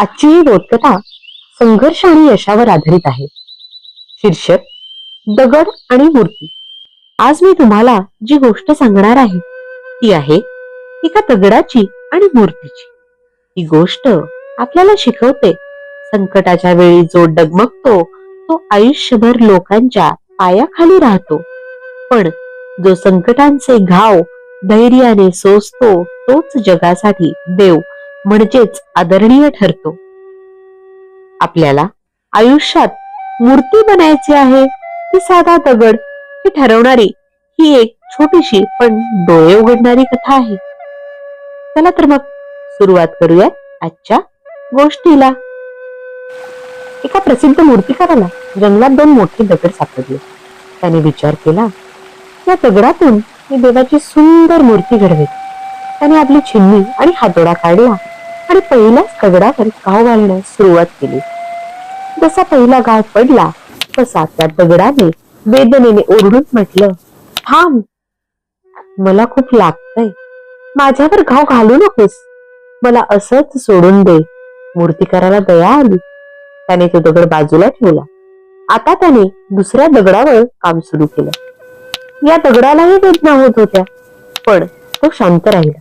आजची ही बोधकथा संघर्ष आणि यशावर आधारित आहे. शीर्षक दगड आणि मूर्ती. आज मी तुम्हाला जी गोष्ट सांगणार आहे ती आहे एका दगडाची आणि मूर्तीची. ही गोष्ट आपल्याला शिकवते संकटाच्या वेळी जो डगमगतो तो आयुष्यभर लोकांच्या पायाखाली राहतो. पण जो संकटांचे घाव धैर्याने सोसतो तोच जगासाठी देव म्हणजेच आदरणीय ठरतो. आपल्याला आयुष्यात मूर्ती बनायची आहे की साधा दगड हे ठरवणारी ही एक छोटीशी पण डोळे उघडणारी कथा आहे. चला तर मग सुरुवात करूया आजच्या गोष्टीला. एका प्रसिद्ध मूर्तिकाराला जंगलात दोन मोठे दगड सापडले. त्याने विचार केला या दगडातून मी देवाची सुंदर मूर्ती घडवेल त्याने आपली छिन्नी आणि हातोडा काढला. आणि पहिल्याच दगडावर गाव घालण्यास सुरुवात केली. जसा पहिला गाव पडला तसा त्या दगडाने वेदनेने ओरडून म्हटलं थांब मला खूप लागतंय. माझ्यावर घाव घालू नकोस. मला असंच सोडून दे. मूर्तिकाराला दया आली. त्याने तो दगड बाजूला ठेवला. आता त्याने दुसऱ्या दगडावर काम सुरू केलं. या दगडालाही वेदना होत होत्या पण तो शांत राहिला.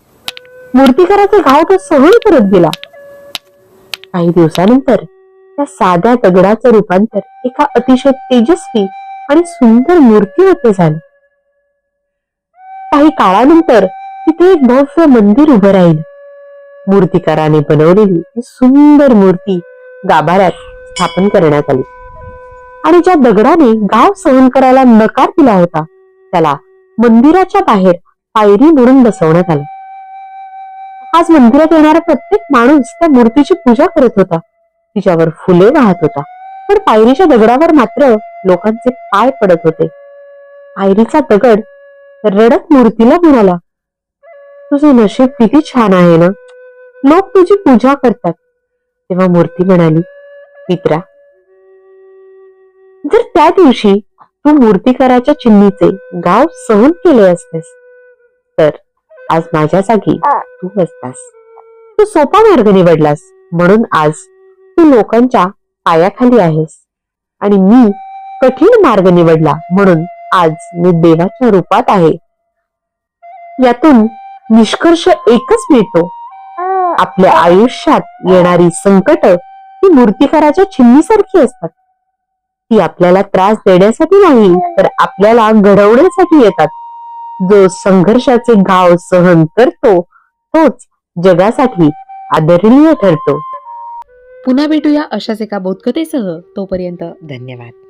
मूर्तिकाराचा घाव तो सहन करत गेला. काही दिवसानंतर त्या साध्या दगडाचं रूपांतर एका अतिशय तेजस्वी आणि सुंदर मूर्तीमध्ये झाली. काही काळानंतर तिथे एक भव्य मंदिर उभं राहील. मूर्तिकाराने बनवलेली ती सुंदर मूर्ती गाभाऱ्यात स्थापन करण्यात आली. आणि ज्या दगडाने गाव सहन करायला नकार दिला होता त्याला मंदिराच्या बाहेर पायरी म्हणून बसवण्यात आलं. आज मंदिरात येणारा प्रत्येक माणूस त्या मूर्तीची पूजा करत होता. तिच्यावर फुले वाहत होता. पण पायरीच्या दगडावर मात्र लोकांचे पाय पडत होते. पायरीचा दगड रडत मूर्तीला म्हणाला तुझं नशीब किती छान आहे ना? लोक तुझी पूजा करतात. तेव्हा मूर्ती म्हणाली मित्रा जर त्या दिवशी तू मूर्तिकाराच्या चिन्हीचे गाव सहन केले असतेस तर आज माझ्या जागी तू असतास तू सोपा मार्ग निवडलास. म्हणून आज तू लोकांच्या पायाखाली आहेस. आणि मी कठीण मार्ग निवडला म्हणून आज मी देवाच्या रूपात आहे. यातून निष्कर्ष एकच मिळतो. आपल्या आयुष्यात येणारी संकट ही मूर्तिकाराच्या चिन्हीसारखी असतात. ती आपल्याला त्रास देण्यासाठी नाही तर आपल्याला घडवण्यासाठी येतात. जो संघर्षाचे घाव सहन करतो तोच जगासाठी आदरणीय ठरतो. पुन्हा भेटूया अशाच एका बोधकथेसह. तोपर्यंत धन्यवाद.